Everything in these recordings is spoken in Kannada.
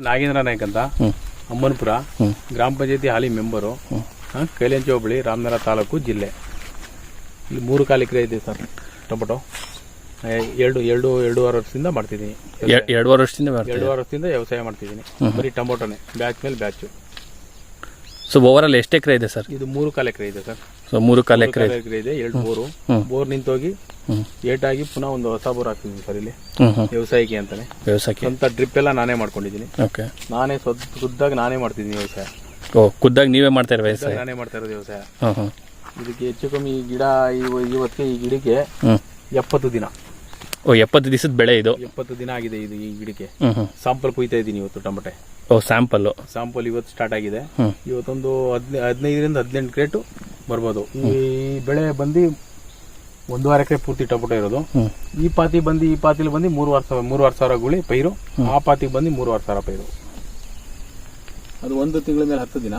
ನಾಗೇಂದ್ರ ನಾಯ್ಕ ಅಂತ. ಅಮ್ಮನಪುರ. ಗ್ರಾಮ ಪಂಚಾಯತಿ ಹಾಲಿ ಮೆಂಬರು. ಕೈಲೇಂಚ ಹೋಬಳಿ ರಾಮನಗರ ತಾಲೂಕು ಜಿಲ್ಲೆ. ಇಲ್ಲಿ ಮೂರು ಕಾಲು ಎಕರೆ ಇದೆ ಸರ್ ಟೊಮೊಟೊ. ಎರಡು ಎರಡು ಎರಡೂವರೆ ವರ್ಷದಿಂದ ಮಾಡ್ತಿದ್ದೀನಿ. ಎರಡೂವರೆ ವರ್ಷದಿಂದ ಎರಡೂವರೆ ವರ್ಷದಿಂದ ವ್ಯವಸಾಯ ಮಾಡ್ತಿದ್ದೀನಿ. ಬರೀ ಟೊಮೊಟೊನೇ ಬ್ಯಾಚ್ ಮೇಲೆ ಬ್ಯಾಚು. ಸೊ ಓವರಾಲ್ ಎಷ್ಟು ಎಕರೆ ಇದೆ ಸರ್ ಇದು ಮೂರು ಕಾಲು ಎಕರೆ ಇದೆ ಸರ್ ಸೊ ಮೂರು ಕಾಲ ಎಕರೆ ಕಾಲು ಎಕರೆ ಇದೆ ಎರಡು ಬೋರು. ಬೋರ್ ನಿಂತೋಗಿ ಏಟಾಗಿ ಪುನಃ ಒಂದು ಹೊಸ ಬೋರ್ ಹಾಕ್ತೀನಿ ಸರ್ ಇಲ್ಲಿ. ವ್ಯವಸಾಯಕ್ಕೆ ಅಂತಾನೆ. ವ್ಯವಸಾಯಕ್ಕೆ. ಅಂತ ಡ್ರಿಪ್ ಎಲ್ಲ ನಾನೇ ಮಾಡ್ಕೊಂಡಿದ್ದೀನಿ. ಓಕೆ ನಾನೇ ಖುದ್ದಾಗಿ ನಾನೇ ಮಾಡ್ತಿದ್ದೀನಿ ವ್ಯವಸಾಯ. ಓ ಖುದ್ದಾಗಿ ನೀವೇ ಮಾಡ್ತಾ ಇರೋ ವ್ಯವಸಾಯ? ನಾನೇ ಮಾಡ್ತಾ ಇರೋದು ವ್ಯವಸಾಯ. ಇದಕ್ಕೆ ಹೆಚ್ಚು ಕಮ್ಮಿ ಈ ಗಿಡ ಇವತ್ತಿಗೆ ಈ ಗಿಡಕ್ಕೆ ಎಪ್ಪತ್ತು ದಿನ. ಓ ಎಪ್ಪತ್ತು ದಿವಸದ ಬೆಳೆ ಇದು? ಎಪ್ಪತ್ತು ದಿನ ಆಗಿದೆ ಇದು ಈ ಗಿಡಕ್ಕೆ. ಸಾಂಪಲ್ ಕುಯ್ತಾ ಇದ್ದೀನಿ ಇವತ್ತು ಟೊಮಟೆ. ಓ ಸ್ಯಾಂಪಲ್ ಸಾಂಪಲ್ ಇವತ್ತು ಸ್ಟಾರ್ಟ್ ಆಗಿದೆ. ಇವತ್ತೊಂದು ಹದಿನೈ ಹದಿನೈದರಿಂದ ಹದಿನೆಂಟು ಕ್ರೇಟು ಬರ್ಬೋದು. ಈ ಬೆಳೆ ಬಂದು ಒಂದೂವರೆ ಎಕರೆ ಪೂರ್ತಿ ಟೊಮೊಟೊ ಇರೋದು. ಈ ಪಾತಿ ಬಂದು ಈ ಪಾತಿಲಿ ಬಂದು ಮೂರುವರೆ ಸಾವಿರ ಮೂರುವರೆ ಸಾವಿರ ಗುಳಿ ಪೈರು. ಆ ಪಾತಿಗೆ ಬಂದು ಮೂರುವರೆ ಸಾವಿರ ಪೈರು. ಅದು ಒಂದು ತಿಂಗಳ ಮೇಲೆ ಹತ್ತು ದಿನ.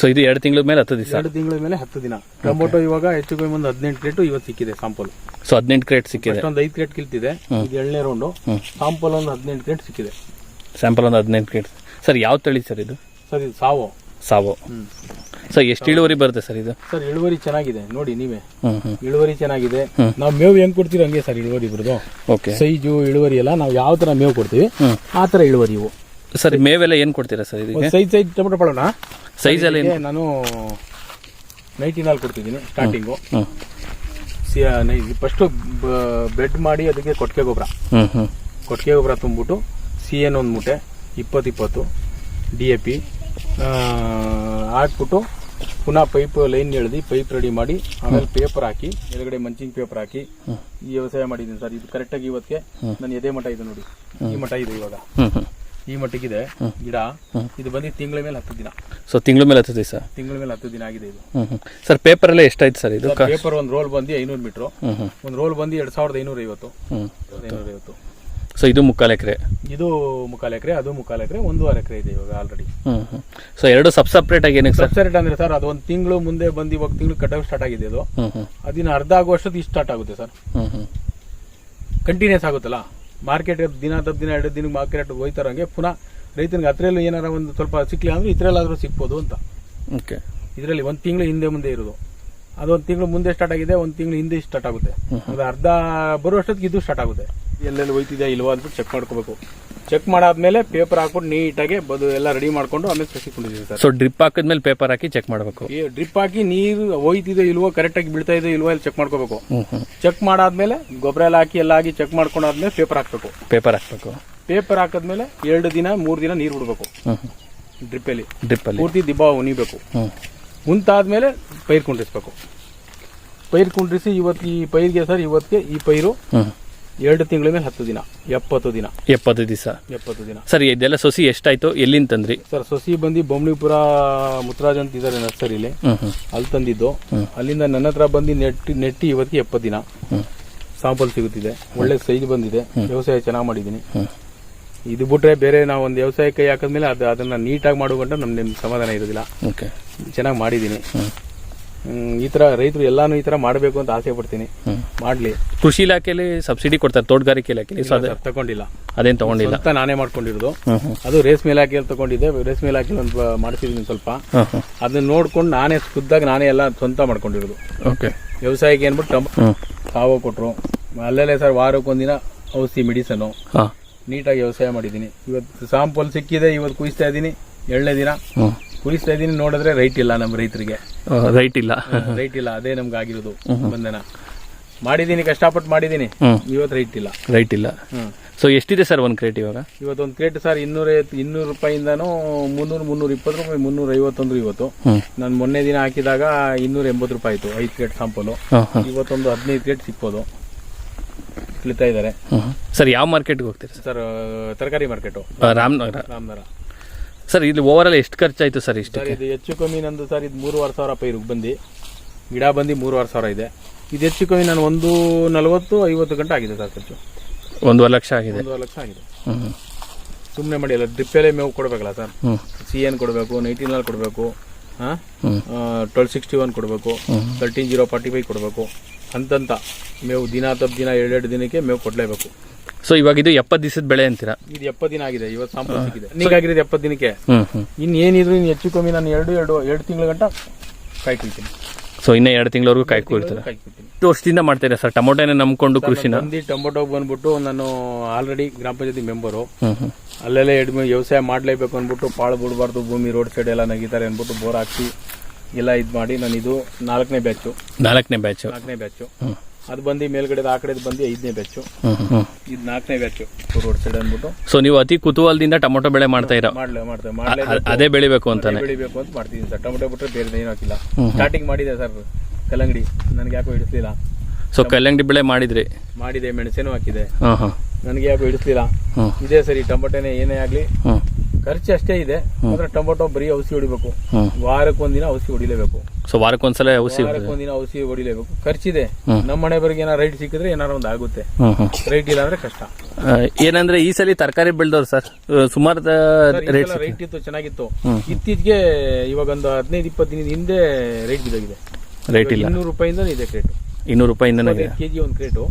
ಸೊ ಇದು ಎರಡು ತಿಂಗಳ ಮೇಲೆ ಹತ್ತು ದಿವಸ? ಎರಡು ತಿಂಗಳ ಮೇಲೆ ಹತ್ತು ದಿನ. ಟೊಮೊಟೊ ಇವಾಗ ಹೆಚ್ಚು ಕಮ್ಮಿ ಒಂದು ಹದಿನೆಂಟು ಕ್ರೇಟು ಇವತ್ತು ಸಿಕ್ಕಿದೆ ಸಾಂಪಲ್ ಸೊ ಹದಿನೆಂಟು ಕ್ರೇಟ್ ಸಿಕ್ಕಿದೆ. ಒಂದು ಐದು ಕ್ರೇಟ್ ಕಿಲ್ತಿದೆ ಇದು ಎಳ್ಳೆ ರೌಂಡು. ಸಾಂಪಲ್ ಒಂದು ಹದಿನೆಂಟು ಕ್ರೇಟ್ ಸಿಕ್ಕಿದೆ. ಸ್ಯಾಂಪಲ್ ಒಂದು ಹದಿನೆಂಟು ಕ್ರೇಟ್ ಸರ್ ಯಾವ ತಳಿ ಸರ್ ಇದು? ಸರ್ ಇದು ಸಾವು. ಸಾವು. ಸರ್ ಎಷ್ಟು ಇಳುವರಿ ಬರುತ್ತೆ ಸರ್ ಇದು? ಸರ್ ಇಳುವರಿ ಚೆನ್ನಾಗಿದೆ. ನೋಡಿ ನೀವೇ. ಹ್ಞೂ ಹ್ಞೂ ಇಳುವರಿ ಚೆನ್ನಾಗಿದೆ. ನಾವು ಮೇವು ಹೆಂಗ್ ಕೊಡ್ತೀವಿ ಹಂಗೆ ಸರ್ ಇಳುವರಿ ಬರೋದು ಓಕೆ. ಸೈಜು ಇಳುವರಿ ಎಲ್ಲ ನಾವು ಯಾವ ತರ ಮೇವು ಕೊಡ್ತೀವಿ ಆ ತರ ಇಳುವರಿ ಇವು. ಸರ್ ಮೇವೆಲ್ಲ ಏನು ಕೊಡ್ತೀರಾ ಸರ್ ಇದಕ್ಕೆ? ಸೈಜ್ ಸೈಜ್ ಟೊಮೆಟೊ ಪಳೋಣ ಸೈಜ್ ಏನು? ನಾನು ನೈಂಟಿ ನಾಲ್ ಕೊಡ್ತಿದ್ದೀನಿ ಸ್ಟಾರ್ಟಿಂಗು ಫಸ್ಟು ಬೆಡ್ ಮಾಡಿ ಅದಕ್ಕೆ ಕೊಟ್ಟಿಗೆ ಗೊಬ್ಬರ. ಕೊಟ್ಟಿಗೆ ಗೊಬ್ಬರ ತುಂಬಿಟ್ಟು ಸಿ ಎನ್ ಒಂದು ಮೂಟೆ ಇಪ್ಪತ್ತು ಇಪ್ಪತ್ತು ಡಿ ಎ ಪಿ ಹಾಕ್ಬಿಟ್ಟು ಪುನಃ ಪೈಪ್ ಲೈನ್ ಎಳ್ದು ಪೈಪ್ ರೆಡಿ ಮಾಡಿ ಆಮೇಲೆ ಪೇಪರ್ ಹಾಕಿ ಎದುರುಗಡೆ ಮಂಚಿಂಗ್ ಪೇಪರ್ ಹಾಕಿ ಈ ವ್ಯವಸಾಯ ಮಾಡಿದ್ದೀನಿ ಸರ್. ಇದು ಕರೆಕ್ಟಾಗಿ ಇವತ್ತಿಗೆ ನನ್ನ ಎದೆ ಮಠ ಇದೆ ನೋಡಿ. ಈ ಮಠ ಇದೆ ಇವಾಗ. ಈ ಮಟ್ಟಿಗಿದೆ ಗಿಡ. ಇದು ಬಂದು ತಿಂಗಳ ಮೇಲೆ ಹತ್ತು ದಿನ. ಸೊ ತಿಂಗಳ ಮೇಲೆ ಹತ್ತು ದಿವಸ ತಿಂಗಳ ಮೇಲೆ ಹತ್ತು ದಿನ ಆಗಿದೆ ಇದು. ಸರ್ ಪೇಪರ್ ಎಲ್ಲ ಎಷ್ಟಾಯ್ತು ಸರ್ ಇದು? ಪೇಪರ್ ಒಂದು ರೋಲ್ ಬಂದು ಐನೂರು ಮೀಟ್ರು ಒಂದು ರೋಲ್ ಬಂದು ಎರಡು ಸಾವಿರದ ಐನೂರ ಐವತ್ತು ಐನೂರ ಐವತ್ತು ಸೊ ಇದು ಮುಕ್ಕಾಲು ಎಕರೆ. ಇದು ಮುಕ್ಕಾಲು ಎಕರೆ ಅದು ಮುಕ್ಕಾಲು ಎಕರೆ ಒಂದೂವರೆ ಎಕರೆ ಇದೆ ಇವಾಗ ಆಲ್ರೆಡಿ ಹ್ಞೂ ಸೊ ಎರಡು ಸಬ್ ಸಪ್ರೇಟ್ ಆಗಿ ಏನಕ್ಕೆ ಸರ್ ಅಂದ್ರೆ ಸರ್ ಅದು ಒಂದು ತಿಂಗಳು ಮುಂದೆ ಬಂದು ಇವಾಗ ತಿಂಗಳು ಕಟಾವ್ ಸ್ಟಾರ್ಟ್ ಆಗಿದೆ ಅದು. ಹ್ಞೂ ಹ್ಞೂ ಅದಿನ ಅರ್ಧ ಆಗುವಷ್ಟೊತ್ತು ಇಷ್ಟು ಸ್ಟಾರ್ಟ್ ಆಗುತ್ತೆ ಸರ್ ಹ್ಞೂ ಹ್ಞೂ ಕಂಟಿನ್ಯೂಸ್ ಆಗುತ್ತಲ್ಲ? ಮಾರ್ಕೆಟ್ ದಿನ ತಪ್ಪ ದಿನ ಎರಡು ದಿನ ಮಾರ್ಕೆಟ್ ಹೋಯ್ತಾರಂಗೆ ಪುನಃ ರೈತನಿಗೆ ಹತ್ರಲ್ಲೂ ಏನಾರ ಒಂದು ಸ್ವಲ್ಪ ಸಿಕ್ಕಲಿ ಅಂದ್ರೆ ಇದ್ರಲ್ಲಾದ್ರೂ ಸಿಕ್ಬೋದು ಅಂತ. ಓಕೆ ಇದರಲ್ಲಿ ಒಂದು ತಿಂಗಳು ಹಿಂದೆ ಮುಂದೆ ಇರೋದು. ಅದೊಂದು ತಿಂಗಳು ಮುಂದೆ ಸ್ಟಾರ್ಟ್ ಆಗಿದೆ ಒಂದು ತಿಂಗಳು ಹಿಂದೆ ಸ್ಟಾರ್ಟ್ ಆಗುತ್ತೆ. ಅದು ಅರ್ಧ ಬರುವಷ್ಟೊತ್ತಿಗೆ ಇದು ಸ್ಟಾರ್ಟ್ ಆಗುತ್ತೆ. ಎಲ್ಲೆಲ್ಲಿ ಹೋಯ್ತಿದ್ಯಾ ಇಲ್ವಾ ಅಂದ್ಬಿಟ್ಟು ಚೆಕ್ ಮಾಡ್ಕೋಬೇಕು. ಚೆಕ್ ಮಾಡಾದ್ಮೇಲೆ ಪೇಪರ್ ಹಾಕ್ಬಿಟ್ಟು ನೀಟಾಗಿ ಬದು ಎಲ್ಲ ರೆಡಿ ಮಾಡ್ಕೊಂಡು ಆಮೇಲೆ ಸಸಿಕೊಂಡಿದ್ದೀವಿ ಸರ್. ಸೊ ಡ್ರಿಪ್ ಹಾಕಿದ್ಮೇಲೆ ಪೇಪರ್ ಹಾಕಿ ಚೆಕ್ ಮಾಡಬೇಕು. ಈ ಡ್ರಿಪ್ ಹಾಕಿ ನೀರು ಹೋಯ್ತಿದೆ ಇಲ್ವೋ ಕರೆಕ್ಟಾಗಿ ಬೀಳ್ತಾ ಇದೆ ಇಲ್ವೋ ಇಲ್ಲಿ ಚೆಕ್ ಮಾಡ್ಕೋಬೇಕು. ಚೆಕ್ ಮಾಡಾದ್ಮೇಲೆ ಗೊಬ್ಬರ ಎಲ್ಲ ಹಾಕಿ ಎಲ್ಲ ಹಾಕಿ ಚೆಕ್ ಮಾಡ್ಕೊಂಡಾದ್ಮೇಲೆ ಪೇಪರ್ ಹಾಕ್ಬೇಕು. ಪೇಪರ್ ಹಾಕ್ಬೇಕು. ಪೇಪರ್ ಹಾಕಿದ್ಮೇಲೆ ಎರಡು ದಿನ ಮೂರು ದಿನ ನೀರು ಬಿಡಬೇಕು ಡ್ರಿಪ್ಪಲ್ಲಿ ಡ್ರಿಪ್ಪಲ್ಲಿ ಪೂರ್ತಿ ದಿಬ್ಬ ಉಣಿಬೇಕು. ಮುಂತಾದ್ಮೇಲೆ ಪೈರ್ ಕುಂಡ್ರಿಸ್ಬೇಕು. ಪೈರ್ ಕುಂಡ್ರಿಸಿ ಇವತ್ತು ಈ ಪೈರಿಗೆ ಸರ್ ಇವತ್ತಿಗೆ ಈ ಪೈರು ಎರಡು ತಿಂಗಳ ಮೇಲೆ ಹತ್ತು ದಿನ ಎಪ್ಪತ್ತು ದಿನ. ಎಪ್ಪತ್ತು ದಿವಸ. ಎಪ್ಪತ್ತು ದಿನ. ಸರಿ ಇದೆಲ್ಲ ಸೊಸಿ ಎಷ್ಟಾಯ್ತು? ಎಲ್ಲಿಂದ ತಂದ್ರಿ? ಸರ್ ಸೊಸಿ ಬಂದು ಬೊಮ್ಮಿಪುರ ಮುತ್ತರಾಜ್ ಅಂತ ಇದ್ದಾರೆ ನರ್ಸರಿಲಿ. ಅಲ್ಲಿ ತಂದಿದ್ದು. ಅಲ್ಲಿಂದ ನನ್ನ ಹತ್ರ ಬಂದು ನೆಟ್ಟಿ ನೆಟ್ಟಿ ಇವತ್ತಿಗೆ ಎಪ್ಪತ್ತು ದಿನ. ಸಾಂಪಲ್ ಸಿಗುತ್ತಿದೆ. ಒಳ್ಳೆ ಸೈಜ್ ಬಂದಿದೆ. ವ್ಯವಸಾಯ ಚೆನ್ನಾಗಿ ಮಾಡಿದ್ದೀನಿ. ಇದು ಬಿಟ್ರೆ ಬೇರೆ ನಾವು ಒಂದು ವ್ಯವಸಾಯ ಕೈ ಹಾಕಿದ್ಮೇಲೆ ಅದು ಅದನ್ನ ನೀಟಾಗಿ ಮಾಡುವಂಟ ನಮ್ಗೆ ಸಮಾಧಾನ ಇರೋದಿಲ್ಲ. ಓಕೆ ಚೆನ್ನಾಗಿ ಮಾಡಿದ್ದೀನಿ. ಈ ತರ ರೈತರು ಎಲ್ಲಾನು ಈ ತರ ಮಾಡಬೇಕು ಅಂತ ಆಸೆ ಪಡ್ತೀನಿ. ಮಾಡ್ಲಿ. ಕೃಷಿ ಇಲಾಖೆಯಲ್ಲಿ ಸಬ್ಸಿಡಿ ಕೊಡ್ತಾರೆ ತೋಟಗಾರಿಕೆ ಇಲಾಖೆಯಲ್ಲಿ ಸೊ ಅದೇ ತಗೊಂಡಿಲ್ಲ. ಅದೇನು ತಗೊಂಡಿಲ್ಲ? ನಾನೇ ಮಾಡ್ಕೊಂಡಿರೋದು. ಅದು ರೇಷ್ಮೆ ಇಲಾಖೆಯಲ್ಲಿ ತಗೊಂಡಿದ್ದೆ ರೇಷ್ಮೆ ಇಲಾಖೆಯಲ್ಲಿ ಒಂದು ಮಾಡಿಸಿದೀನಿ ಮಾಡಿಸಿದ್ದೀನಿ ಸ್ವಲ್ಪ. ಅದನ್ನ ನೋಡ್ಕೊಂಡು ನಾನೇ ಖುದ್ದಾಗಿ ನಾನೇ ಎಲ್ಲ ಸ್ವಂತ ಮಾಡ್ಕೊಂಡಿರೋದು. ಓಕೆ. ವ್ಯವಸಾಯಕ್ಕೆ ಏನ್ಬಿಟ್ಟು ಸಾವು ಕೊಟ್ರು. ಅಲ್ಲಲ್ಲೇ ಸರ್ ವಾರಕ್ಕೊಂದಿನ ಔಷಧಿ ಮೆಡಿಸನು ನೀಟಾಗಿ ವ್ಯವಸಾಯ ಮಾಡಿದ್ದೀನಿ. ಇವತ್ತು ಸಾಂಪಲ್ ಸಿಕ್ಕಿದೆ ಇವತ್ತು ಕುಯಿಸ್ತಾ ಇದ್ದೀನಿ. ಎಳ್ಳೆ ದಿನ. ಹ್ಞೂ ಇದೀನಿ ನೋಡಿದ್ರೆ ರೈಟ್ ಇಲ್ಲ ನಮ್ಮ ರೈತರಿಗೆ. ರೈಟ್ ಇಲ್ಲ. ರೈಟ್ ಇಲ್ಲ ಅದೇ ನಮ್ಗೆ ಆಗಿರೋದು ಬಂಧನ. ಮಾಡಿದ್ದೀನಿ ಕಷ್ಟಪಟ್ಟು ಮಾಡಿದ್ದೀನಿ ಇವತ್ತು ರೈಟ್ ಇಲ್ಲ. ರೈಟ್ ಇಲ್ಲ. ಸೊ ಎಷ್ಟಿದೆ ಸರ್ ಒಂದು ಕ್ರೇಟ್ ಇವಾಗ? ಇವತ್ತೊಂದು ಕ್ರೇಟ್ ಸರ್ ಇನ್ನೂರ ಇನ್ನೂರು ರೂಪಾಯಿಂದನೂ ಮುನ್ನೂರು ಮುನ್ನೂರ ಇಪ್ಪತ್ತು ರೂಪಾಯಿ ಮುನ್ನೂರ ಐವತ್ತೊಂದು ಇವತ್ತು. ನಾನು ಮೊನ್ನೆ ದಿನ ಹಾಕಿದಾಗ ಇನ್ನೂರ ಎಂಬತ್ತು ರೂಪಾಯಿ ಆಯಿತು ಐದು ಕ್ರೇಟ್ ಸಾಂಪಲು ಇವತ್ತೊಂದು ಹದಿನೈದು ಕ್ರೇಟ್ ಸಿಕ್ಬೋದು. ಇಳಿತಾ ಇದ್ದಾರೆ. ಸರ್ ಯಾವ ಮಾರ್ಕೆಟ್ಗೆ ಹೋಗ್ತೀರಿ ಸರ್ ತರಕಾರಿ ಮಾರ್ಕೆಟು ರಾಮನಗರ. ರಾಮನಗರ. ಸರ್ ಇಲ್ಲಿ ಓವರ್ ಆಲ್ ಎಷ್ಟು ಖರ್ಚಾಯಿತು ಸರ್ ಸರ್ ಇಷ್ಟಕ್ಕೆ ಇದು ಹೆಚ್ಚು ಕಮ್ಮಿ ನಂದು ಸರ್ ಇದು ಮೂರುವರೆ ಸಾವಿರ ಪೈರಿಗೆ ಬಂದು ಗಿಡ ಬಂದು ಮೂರುವರೆ ಸಾವಿರ ಇದೆ. ಇದು ಹೆಚ್ಚು ಕಮ್ಮಿ ನಾನು ಒಂದು ನಲವತ್ತು ಐವತ್ತು ಗಂಟೆ ಆಗಿದೆ ಸರ್ ಖರ್ಚು. ಒಂದೂವರೆ ಲಕ್ಷ ಆಗಿದೆ. ಒಂದೂವರೆ ಲಕ್ಷ ಆಗಿದೆ. ಹ್ಞೂ ಸುಮ್ಮನೆ ಮಾಡಿ ಅಲ್ಲ ಡ್ರಿಪ್ಪಲ್ಲೇ ಮೇವು ಕೊಡಬೇಕಲ್ಲ ಸರ್? ಹ್ಞೂ ಸಿ ಎನ್ ಕೊಡಬೇಕು ನೈನ್ಟೀನ್ ನಾಲ್ ಕೊಡಬೇಕು ಹಾಂ ಟ್ವೆಲ್ ಸಿಕ್ಸ್ಟಿ ಒನ್ ಕೊಡಬೇಕು ತರ್ಟೀನ್ ಜೀರೋ ಫಾರ್ಟಿ ಫೈವ್ ಕೊಡಬೇಕು ಅಂತಂತ ಮೇವು ದಿನ ತಪ್ಪು ದಿನ ಎರಡೆರಡು ದಿನಕ್ಕೆ ಮೇವು ಕೊಡಲೇಬೇಕು. ಸೊ ಇವಾಗ ಇದು ಎಪ್ಪತ್ತು ದಿವಸದ ಬೆಳೆ ಅಂತೀರಾ? ಇದು ಎಪ್ಪತ್ತು ದಿನ ಆಗಿದೆ ಇವತ್ತು ಸಾಂಪಲ್ ಸಿಕ್ಕಿದೆ. ನೀಗಾಗಿರೋದು ಎಪ್ಪತ್ತು ದಿನಕ್ಕೆ? ಹ್ಮ್ ಹ್ಮ್. ಇನ್ ಏನಿದ್ರು ಇನ್ನು ಹೆಚ್ಚು ಕಮ್ಮಿ ನಾನು ಎರಡು ಎರಡು ಎರಡು ತಿಂಗಳ ಗಂಟ ಕಾಯ್ಕೊಳ್ತೀನಿ. ಸೊ ಇನ್ನ ಎರಡು ತಿಂಗಳವರೆಗೂ ಕಾಯ್ಕೊಳ್ತೀರಾ ಇಷ್ಟು ಕಾಯಿ ಕುಯ್ತೀನಿ ಎಷ್ಟು ವರ್ಷದಿಂದ ಮಾಡ್ತೀರಾ ಸರ್? ಟೊಮೊಟೊನೇ ನಂಬ್ಕೊಂಡು ಕೃಷಿನ? ನಂದಿ ಟೊಮೊಟೊ ಬಂದ್ಬಿಟ್ಟು ನಾನು ಆಲ್ರೆಡಿ ಗ್ರಾಮ ಪಂಚಾಯತಿ ಮೆಂಬರು ಹ್ಮ್ ಹ್ಮ್. ಅಲ್ಲೆಲ್ಲ ಎಡ್ ವ್ಯವಸಾಯ ಮಾಡಲೇಬೇಕು ಅಂದ್ಬಿಟ್ಟು ಪಾಳು ಬಿಡಬಾರ್ದು ಭೂಮಿ ರೋಡ್ ಸೈಡ್ ಎಲ್ಲ ನಗಿತಾರೆ ಅಂದ್ಬಿಟ್ಟು ಬೋರ್ ಹಾಕಿ ಎಲ್ಲ ಇದು ಮಾಡಿ ನಾನು ಇದು ನಾಲ್ಕನೇ ಬ್ಯಾಚು ನಾಲ್ಕನೇ ಬ್ಯಾಚ್ ನಾಲ್ಕನೇ ಬ್ಯಾಚು. ಅದು ಬಂದು ಮೇಲ್ಗಡೆ ಆ ಕಡೆ ಬಂದು ಐದನೇ ಬ್ಯಾಚು ಇದು ನಾಲ್ಕನೇ ಬ್ಯಾಚು ರೋಡ್ ಸೈಡ್ ಅಂದ್ಬಿಟ್ಟು. ಸೊ ನೀವು ಅತಿ ಕುತೂಹಲದಿಂದ ಟೊಮೊಟೊ ಬೆಳೆ ಮಾಡ್ತಾ ಇರೋ ಮಾಡ್ಲೇ ಮಾಡ್ತೇವೆ ಮಾಡ್ಲೇ ಅದೇ ಬೆಳಿಬೇಕು ಅಂತಾನೆ. ಬೆಳಿಬೇಕು ಅಂತ ಮಾಡ್ತಿದ್ದೀನಿ ಸರ್. ಟೊಮೊಟೊ ಬಿಟ್ರೆ ಬೇರೆ ಏನು ಹಾಕಿಲ್ಲ. ಸ್ಟಾರ್ಟಿಂಗ್ ಮಾಡಿದೆ ಸರ್ ಕಲ್ಲಂಗಡಿ. ನನಗೆ ಯಾಕೋ ಹಿಡಿಸ್ಲಿಲ್ಲ. ಸೊ ಕಲ್ಲಂಗಡಿ ಬೆಳೆ ಮಾಡಿದ್ರಿ? ಮಾಡಿದೆ ಮೆಣಸೇನು ಹಾಕಿದೆ. ನನಗೆ ಯಾಕೋ ಹಿಡಿಸ್ಲಿಲ್ಲ. ಇದೇ ಸರಿ ಟೊಮೊಟೊನೇ ಏನೇ ಆಗಲಿ. ಖರ್ಚು ಅಷ್ಟೇ ಇದೆ. ಅಂದ್ರೆ ಟೊಮೊಟೊ ಬರೀ ಔಷಧಿ ಹೊಡಿಬೇಕು. ವಾರಕ್ಕೊಂದಿನ ಔಷಧಿ ಹೊಡಿಲೇಬೇಕು. ಸೊ ವಾರಕ್ಕೊಂದ್ಸಲ ಔಷಧಿ ವಾರಕ್ಕೆ ಒಂದಿನ ಔಷಧಿ ಹೊಡಿಲೇಬೇಕು. ಖರ್ಚಿದೆ. ನಮ್ಮ ಮನೆ ಬರಿಗೆ ಏನಾರ ರೈಟ್ ಸಿಕ್ಕಿದ್ರೆ ಏನಾರು ಒಂದು ಆಗುತ್ತೆ. ರೈಟ್ ಇಲ್ಲ ಅಂದ್ರೆ ಕಷ್ಟ. ಏನಂದ್ರೆ ಈ ಸಲ ತರಕಾರಿ ಬೆಳೆದವ್ರು ಸರ್ ಸುಮಾರು ರೇಟ್ ರೈಟ್ ಇತ್ತು ಚೆನ್ನಾಗಿತ್ತು. ಇತ್ತೀಚೆಗೆ ಇವಾಗ ಒಂದು ಹದಿನೈದು ಇಪ್ಪತ್ತು ದಿನದ ಹಿಂದೆ ರೈಟ್ ಬಿದ್ದೋಗಿದೆ. ರೇಟ್ ಇಲ್ಲ. ಇನ್ನೂರು ರೂಪಾಯಿಂದ ಇದೆ ಕ್ರೇಟ್ ಇನ್ನೂರು ರೂಪಾಯಿಂದ ಕೆಜಿ ಒಂದು ಕ್ರೇಟು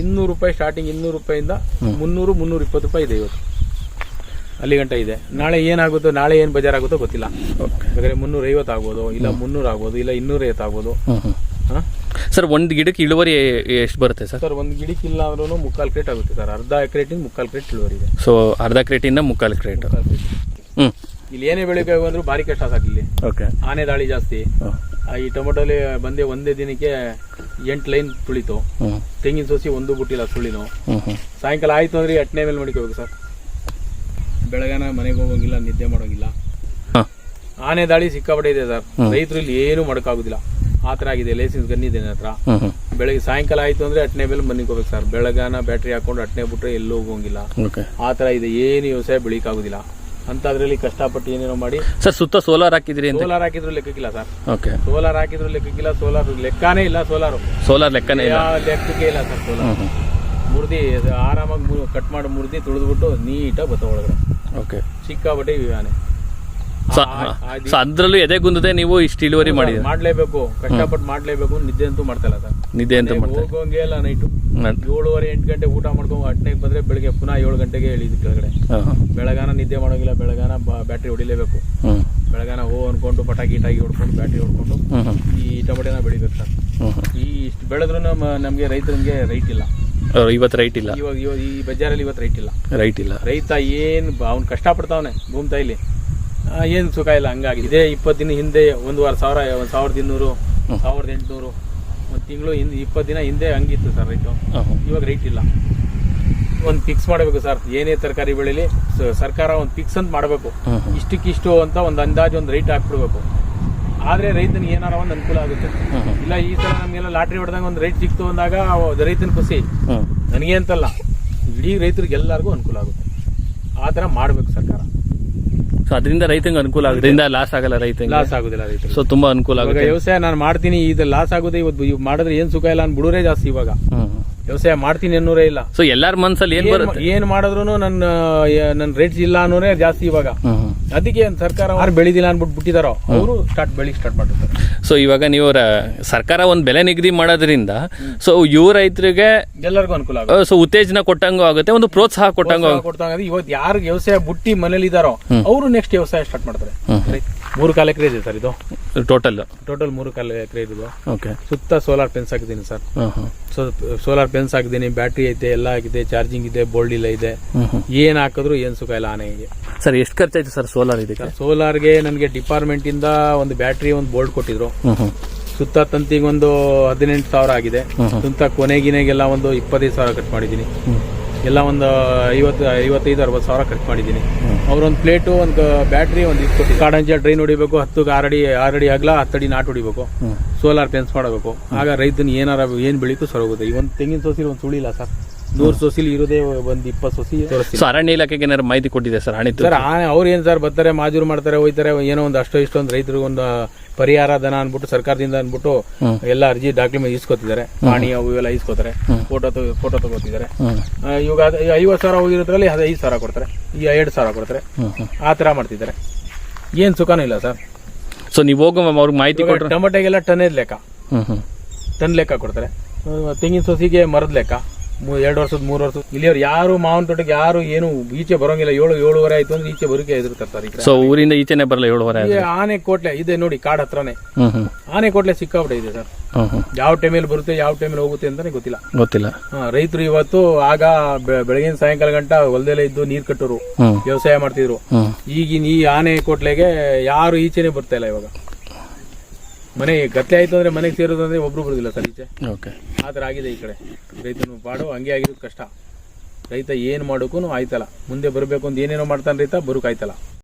ಇನ್ನೂರು ರೂಪಾಯಿ ಸ್ಟಾರ್ಟಿಂಗ್ ಇನ್ನೂರು ರೂಪಾಯಿಂದ ಮುನ್ನೂರು ಮುನ್ನೂರ ಇಪ್ಪತ್ತು ರೂಪಾಯಿ ಇದೆ ಇವತ್ತು ಅಲ್ಲಿ ಗಂಟೆ ಇದೆ. ನಾಳೆ ಏನಾಗುತ್ತೋ ನಾಳೆ ಏನು ಬಜಾರ್ ಆಗುತ್ತೋ ಗೊತ್ತಿಲ್ಲ. ಓಕೆ ಬೇಕಾದ್ರೆ ಮುನ್ನೂರ ಐವತ್ತು ಆಗ್ಬೋದು ಇಲ್ಲ ಮುನ್ನೂರ ಆಗ್ಬೋದು ಇಲ್ಲ ಇನ್ನೂರ ಐವತ್ತು ಆಗ್ಬೋದು ಸರ್ ಒಂದು ಗಿಡಕ್ಕೆ ಇಳುವರಿ ಎಷ್ಟು ಬರುತ್ತೆ ಸರ್? ಸರ್ ಒಂದು ಗಿಡಕ್ಕಿಲ್ಲ ಅಂದ್ರೂ ಮುಕ್ಕಾಲು ಕ್ರೇಟ್ ಆಗುತ್ತೆ ಸರ್. ಅರ್ಧ ಕ್ರೇಟಿಂದ ಮುಕ್ಕಾಲು ಕ್ರೇಟ್ ಇಳುವರಿ ಇದೆ. ಸೊ ಅರ್ಧ ಕ್ರೇಟಿಂದ ಮುಕ್ಕಾಲು ಕ್ರೇಟ್. ಹ್ಮ್. ಇಲ್ಲಿ ಏನೇ ಬೆಳಿಬೇಕು ಅಂದ್ರೂ ಭಾರಿ ಕಷ್ಟ ಸರ್ ಇಲ್ಲಿ. ಓಕೆ ಆನೆ ದಾಳಿ ಜಾಸ್ತಿ. ಆ, ಈ ಟೊಮೊಟೊಲಿ ಬಂದೆ ಒಂದೇ ದಿನಕ್ಕೆ ಎಂಟು ಲೈನ್ ತುಳಿತು. ತೆಂಗಿನ ಸೋಸಿ ಒಂದು ಬುಟ್ಟಿಲ್ಲ ಸುಳಿನು ಸಾಯಂಕಾಲ ಆಯ್ತು ಅಂದ್ರೆ ಎಟ್ಟನೇ ಮೇಲೆ ಮಡಿಕೋಬೇಕು ಸರ್. ಬೆಳಗಾನ ಮನೆಗೆ ಹೋಗಂಗಿಲ್ಲ ನಿದ್ದೆ ಮಾಡೋಂಗಿಲ್ಲ. ಆನೆ ದಾಳಿ ಸಿಕ್ಕಾಪಟ್ಟೆ ಇದೆ ಸರ್. ರೈತರು ಇಲ್ಲಿ ಏನು ಮಾಡೋಕ್ಕಾಗೋದಿಲ್ಲ. ಆ ಥರ ಆಗಿದೆ ಲೈಸೆನ್ಸ್ ಗನ್ ಇದೆ ಹತ್ರ. ಬೆಳಗ್ಗೆ ಸಾಯಂಕಾಲ ಆಯ್ತು ಅಂದ್ರೆ ಅಟ್ನೆ ಮೇಲೆ ಮನೆಗೆ ಹೋಗ್ಬೇಕು ಸರ್. ಬೆಳಗಾನ ಬ್ಯಾಟ್ರಿ ಹಾಕೊಂಡು ಅಟ್ನೆ ಬಿಟ್ರೆ ಎಲ್ಲೂ ಹೋಗಂಗಿಲ್ಲ. ಆ ಥರ ಇದೆ ಏನು ವ್ಯವಸಾಯ ಅಂತ ಅಂತದ್ರಲ್ಲಿ ಕಷ್ಟಪಟ್ಟು ಏನೇನೋ ಮಾಡಿ. ಸರ್ ಸುತ್ತ ಸೋಲಾರ್ ಹಾಕಿದ್ರಿ ಸೋಲಾರ್ ಹಾಕಿದ್ರು ಲೆಕ್ಕಕ್ಕಿಲ್ಲ ಸರ್. ಓಕೆ. ಸೋಲಾರ್ ಹಾಕಿದ್ರು ಲೆಕ್ಕಕ್ಕಿಲ್ಲ ಸೋಲಾರ್ ಲೆಕ್ಕಾನೇ ಇಲ್ಲ ಸೋಲಾರು. ಸೋಲಾರ್ ಲೆಕ್ಕನೇ ಇಲ್ಲ. ಲೆಕ್ಕಕ್ಕೆ ಇಲ್ಲ ಸರ್ ಸೋಲಾರ್. ಮುರ್ದಿ ಆರಾಮಾಗಿ ಕಟ್ ಮಾಡಿ ಮುರಿದಿ ತುಳಿದ್ಬಿಟ್ಟು ನೀಟಾಗಿ ಬತ್ತ ಒಳಗಡೆ. ಓಕೆ ಸಿಕ್ಕಾಬಟ್ಟೆ ಸೊ ಸೊ ಅದ್ರಲ್ಲೂ ಎದೆ ಗುಂದದೆ ನೀವು ಇಷ್ಟು ಇಳುವರಿ ಮಾಡಿ ಮಾಡ್ಲೇಬೇಕು ಕಷ್ಟಪಟ್ಟು ಮಾಡ್ಲೇಬೇಕು ನಿದ್ದೆ ಅಂತೂ ಮಾಡ್ತಾ ಇಲ್ಲ ಸರ್. ನಿದ್ದೆ ಅಂತ ಹೋಗೋಂಗೆ ಇಲ್ಲ ನೈಟು. ಏಳುವರೆ ಎಂಟು ಗಂಟೆ ಊಟ ಮಾಡ್ಕೊಂಡು ಹಟ್ಟನೆಗೆ ಬಂದ್ರೆ ಬೆಳಿಗ್ಗೆ ಪುನಃ ಏಳು ಗಂಟೆಗೆ ಇಳಿದು ಕೆಳಗಡೆ. ಬೆಳಗಾನ ನಿದ್ದೆ ಮಾಡೋಂಗಿಲ್ಲ ಬೆಳಗಾನ ಬ್ಯಾಟ್ರಿ ಹೊಡಿಲೇಬೇಕು. ಬೆಳಗಾನ ಹೋ ಅನ್ಕೊಂಡು ಪಟಾಕಿ ಗಿಟಾಕಿ ಹೊಡ್ಕೊಂಡು ಬ್ಯಾಟ್ರಿ ಹೊಡ್ಕೊಂಡು ಈ ಟೊಮೆಟೊನ ಬೆಳಿಬೇಕು ಸರ್. ಈ ಇಷ್ಟು ಬೆಳೆದ್ರೂ ನಮಗೆ ರೈತರಿಗೆ ರೈಟ್ ಇಲ್ಲ. ಇವತ್ತು ರೈಟ್ ಇಲ್ಲ. ಇವಾಗ ಇವಾಗ ಈ ಬಜಾರಲ್ಲಿ ಇವತ್ತು ರೈಟ್ ಇಲ್ಲ. ರೈಟ್ ಇಲ್ಲ. ರೈತ ಏನು ಅವ್ನು ಕಷ್ಟಪಡ್ತಾವನೆ ಭೂಮಿ ತಾಯಿಲಿ. ಏನು ಸುಖ ಇಲ್ಲ ಹಂಗಾಗಿ. ಇದೇ ಇಪ್ಪತ್ತು ದಿನ ಹಿಂದೆ ಒಂದೂವರೆ ಸಾವಿರ ಒಂದು ಸಾವಿರದ ಇನ್ನೂರು ಸಾವಿರದ ಎಂಟುನೂರು ಒಂದು ತಿಂಗಳು ಹಿಂದೆ ಇಪ್ಪತ್ತು ದಿನ ಹಿಂದೆ ಹಂಗಿತ್ತು ಸರ್ ರೈಟು ಇವಾಗ ರೈಟ್ ಇಲ್ಲ. ಒಂದು ಫಿಕ್ಸ್ ಮಾಡಬೇಕು ಸರ್. ಏನೇ ತರಕಾರಿ ಬೆಳೀಲಿ ಸರ್ಕಾರ ಒಂದು ಫಿಕ್ಸ್ ಅಂತ ಮಾಡಬೇಕು. ಇಷ್ಟಕ್ಕಿಷ್ಟು ಅಂತ ಒಂದು ಅಂದಾಜು ಒಂದು ರೈಟ್ ಹಾಕ್ಬಿಡ್ಬೇಕು. ಆದ್ರೆ ರೈತನಿಗೆ ಏನಾರ ಒಂದು ಅನುಕೂಲ ಆಗುತ್ತೆ. ಇಲ್ಲ ಈ ತರ ನಮಗೆಲ್ಲ ಲಾಟ್ರಿ ಹೊಡೆದಂಗ ಒಂದು ರೈಟ್ ಸಿಕ್ತು ಅಂದಾಗ ರೈತನ ಖುಷಿ. ನನಗೆ ಅಂತಲ್ಲ ಇಡೀ ರೈತರಿಗೆ ಎಲ್ಲಾರ್ಗು ಅನುಕೂಲ ಆಗುತ್ತೆ. ಆ ಥರ ಮಾಡಬೇಕು ಸರ್ಕಾರ. ಸೊ ಅದರಿಂದ ರೈತಂಗೆ ಅನುಕೂಲ ಆಗೋದ್ರಿಂದ ಲಾಸ್ ಆಗಲ್ಲ ರೈತ ಲಾಸ್ ಆಗೋದಿಲ್ಲ ರೈತ ಸೊ ತುಂಬಾ ಅನುಕೂಲ ಆಗುತ್ತೆ. ವ್ಯವಸಾಯ ನಾನು ಮಾಡ್ತೀನಿ ಇದು ಲಾಸ್ ಆಗೋದೇ ಇವತ್ತು ಇವ್ ಮಾಡಿದ್ರೆ ಏನ್ ಸುಖ ಇಲ್ಲ ಬಿಡೋರೇ ಜಾಸ್ತಿ ಇವಾಗ. ವ್ಯವಸಾಯ ಮಾಡ್ತೀನಿ ಅನ್ನೋರೇ ಇಲ್ಲ. ಸೊ ಎಲ್ಲಾರ ಮನ್ಸಲ್ಲಿ ಏನ್ ಏನ್ ಬರುತ್ತೆ? ಏನ್ ಮಾಡಿದ್ರು ನನ್ನ ನನ್ನ ರೇಟ್ಸ್ ಇಲ್ಲ ಅನ್ನೋರೇ ಜಾಸ್ತಿ ಇವಾಗ. ಅದಕ್ಕೆ ಏನ್ ಸರ್ಕಾರ ಯಾರು ಬೆಳಿದಿಲ್ಲ ಅನ್ಬಿಟ್ಟು ಬಿಟ್ಟಿದಾರೋ ಅವರು ಸ್ಟಾರ್ಟ್ ಬೆಳಿ ಸ್ಟಾರ್ಟ್ ಮಾಡಿರ್ತಾರೆ ಸೊ ಇವಾಗ ನೀವು ರ- ಸರ್ಕಾರ ಒಂದು ಬೆಲೆ ನಿಗದಿ ಮಾಡೋದ್ರಿಂದ ಸೊ ಇವ್ ರೈತರಿಗೆ ಎಲ್ಲರಿಗೂ ಅನುಕೂಲ ಆಗುತ್ತೆ. ಸೊ ಉತ್ತೇಜನ ಕೊಟ್ಟಂಗೂ ಆಗುತ್ತೆ ಒಂದು ಪ್ರೋತ್ಸಾಹ ಕೊಟ್ಟಂಗೂ ಆಗುತ್ತೆ. ಕೊಡ್ತಾ ಇವತ್ತು ಯಾರು ವ್ಯವಸಾಯ ಬುಟ್ಟಿ ಮನೇಲಿ ಇದಾರೋ ಅವರು ನೆಕ್ಸ್ಟ್ ವ್ಯವಸಾಯ ಸ್ಟಾರ್ಟ್ ಮಾಡ್ತಾರೆ. ರೈತ- ಮೂರು ಕಾಲ ಎಕರೆ ಇದೆ ಸರ್ ಇದು. ಟೋಟಲ್ ಟೋಟಲ್ ಮೂರು ಕಾಲ ಎಕರೆ ಇದು ಓಕೆ ಸುತ್ತ ಸೋಲಾರ್ ಪೆನ್ಸ್ ಹಾಕಿದ್ದೀನಿ ಸರ್. ಸೊ ಸೋಲಾರ್ ಪೆನ್ಸ್ ಹಾಕಿದ್ದೀನಿ ಬ್ಯಾಟ್ರಿ ಐತೆ ಎಲ್ಲ ಆಗಿದೆ ಚಾರ್ಜಿಂಗ್ ಇದೆ ಬೋಲ್ಡ್ ಇಲ್ಲ ಇದೆ. ಏನ್ ಹಾಕಿದ್ರು ಏನ್ ಸುಖ ಇಲ್ಲ ಆನೆಗೆ ಸರ್ ಎಷ್ಟು ಖರ್ಚಾಯ್ತು ಸರ್ ಸೋಲಾರ್ ಇದಕ್ಕೆ? ಸೋಲಾರ್ಗೆ ನಮಗೆ ಡಿಪಾರ್ಟ್ಮೆಂಟ್ ಇಂದ ಒಂದು ಬ್ಯಾಟ್ರಿ ಒಂದು ಬೋರ್ಡ್ ಕೊಟ್ಟಿದ್ರು. ಸುತ್ತ ತಂತಿಗೆ ಒಂದು ಹದಿನೆಂಟು ಸಾವಿರ ಆಗಿದೆ. ಸುತ್ತ ಕೊನೆಗಿನೆಗೆಲ್ಲ ಒಂದು ಇಪ್ಪತ್ತೈದು ಸಾವಿರ ಖರ್ಚು ಮಾಡಿದ್ದೀನಿ. ಎಲ್ಲ ಒಂದು ಐವತ್ತು ಐವತ್ತೈದು ಅರವತ್ತು ಸಾವಿರ ಖರ್ಚು ಮಾಡಿದ್ದೀನಿ. ಅವ್ರೊಂದು ಪ್ಲೇಟು ಒಂದು ಬ್ಯಾಟ್ರಿ ಒಂದು ಇದು ಕಾಡಂಜ ಡ್ರೈನ್ ಹೊಡಿಬೇಕು ಹತ್ತು ಆರಡಿ ಆರಡಿ ಆಗ್ಲ ಹತ್ತಡಿ ನಾಟ್ ಹೊಡಿಬೇಕು. ಸೋಲಾರ್ ಫೆನ್ಸ್ ಮಾಡಬೇಕು. ಆಗ ರೈತನ ಏನಾರ ಏನು ಬೆಳೀತು ಸರೋಗುತ್ತೆ ಈ ಒಂದು ತೆಂಗಿನ ಸೋಸಿಲಿ ಒಂದು ಸುಳಿಲ್ಲ ಸರ್. ನೂರು ಸೊಸಿಲಿ ಇರೋದೇ ಒಂದ್ ಇಪ್ಪತ್ ಸೊಸಿ ಸೊ ಅರಣ್ಯ ಇಲಾಖೆಗೆ ಏನಾದ್ರು ಮಾಹಿತಿ ಕೊಟ್ಟಿದೆ ಸರ್ ಆಣಿ ಸರ್ ಅವ್ರು ಏನ್ ಸರ್ ಬರ್ತಾರೆ ಮಾಜೂರು ಮಾಡ್ತಾರೆ ಹೋಯ್ತಾರೆ ಏನೋ ಒಂದು ಅಷ್ಟೋ ಇಷ್ಟೊಂದ್ ರೈತರಿಗೆ ಒಂದು ಪರಿಹಾರ ಧನ ಅನ್ಬಿಟ್ಟು ಸರ್ಕಾರದಿಂದ ಅನ್ಬಿಟ್ಟು ಎಲ್ಲಾ ಅರ್ಜಿ ಡಾಕ್ಯುಮೆಂಟ್ ಇಸ್ಕೊತಿದ್ದಾರೆ. ಪಾಣಿ ಅವು ಎಲ್ಲ ಇಸ್ಕೊತಾರೆ. Photo photo ತಗೋತಿದ್ದಾರೆ. ಇವಾಗ ಐವತ್ ಐವತ್ತು ಸಾವಿರ ಹೋಗಿರೋದ್ರಲ್ಲಿ ಅದು ಐದು ಸಾವಿರ ಕೊಡ್ತಾರೆ. ಈ ಎರಡು ಸಾವಿರ ಕೊಡ್ತಾರೆ. ಆ ತರ ಮಾಡ್ತಿದ್ದಾರೆ. ಏನ್ ಸುಖನೂ ಇಲ್ಲ ಸರ್. ಸೊ ನೀವು ಹೋಗೋ ಅವ್ರಿಗೆ ಮಾಹಿತಿ ಕೊಟ್ರೆ ಟೊಮೆಟೊಗೆಲ್ಲ ಟನ್ ಲೆಕ್ಕ. ಟನ್ ಲೆಕ್ಕ ಕೊಡ್ತಾರೆ. ತೆಂಗಿನ ಸೊಸಿಗೆ ಮರದ ಲೆಕ್ಕ. ಎರಡು ವರ್ಷದ ಮೂರು ವರ್ಷದ. ಇಲ್ಲಿಯವ್ರು ಯಾರು ಮಾವನ ತೋಟಕ್ಕೆ ಯಾರು ಏನು ಈಚೆ ಬರೋಂಗಿಲ್ಲ. ಏಳು ಏಳುವರೆ ಆಯ್ತು ಅಂದ್ರೆ ಈಚೆ ಬರೋಕೆ ಎದುರ್ತಾರೆ ಸೊ ಊರಿಂದ ಈಚೆನೆ ಬರಲ್ಲ ಏಳುವರೆ ಈ ಆನೆ ಕೋಟ್ಲೆ ಇದೆ ನೋಡಿ ಕಾಡ್ ಹತ್ರನೇ. ಆನೆ ಕೋಟ್ಲೆ ಸಿಕ್ಕಾಬಿಟ್ಟೆ ಇದೆ ಸರ್. ಯಾವ ಟೈಮಲ್ಲಿ ಬರುತ್ತೆ ಯಾವ ಟೈಮಲ್ಲಿ ಹೋಗುತ್ತೆ ಅಂತಾನೆ ಗೊತ್ತಿಲ್ಲ. ಗೊತ್ತಿಲ್ಲ. ರೈತರು ಇವತ್ತು ಆಗ ಬೆಳಗಿನ ಸಾಯಂಕಾಲ ಗಂಟ ಹೊಲದಲ್ಲೇ ಇದ್ದು ನೀರ್ ಕಟ್ಟೋರು. ವ್ಯವಸಾಯ ಮಾಡ್ತಿದ್ರು. ಈಗಿನ ಈ ಆನೆ ಕೋಟ್ಲೆಗೆ ಯಾರು ಈಚೆನೆ ಬರ್ತಾ ಇಲ್ಲ ಇವಾಗ. ಮನೆ ಗತ್ತೆ ಆಯ್ತು ಅಂದ್ರೆ ಮನೆಗೆ ಸೇರೋದು ಅಂದ್ರೆ ಒಬ್ರು ಬರುದಿಲ್ಲ ಸರ್ ಈಚೆ. ಓಕೆ ಆ ಥರ ಆಗಿದೆ ಈ ಕಡೆ. ರೈತನು ಪಾಡು ಹಂಗೆ ಆಗಿರೋದು ಕಷ್ಟ. ರೈತ ಏನು ಮಾಡೋಕ್ಕೂ ಆಯ್ತಲ್ಲ. ಮುಂದೆ ಬರಬೇಕು ಅಂತ ಏನೇನೋ ಮಾಡ್ತಾನೆ ರೈತ ಬರೋಕ್ ಆಯ್ತಲ್ಲ.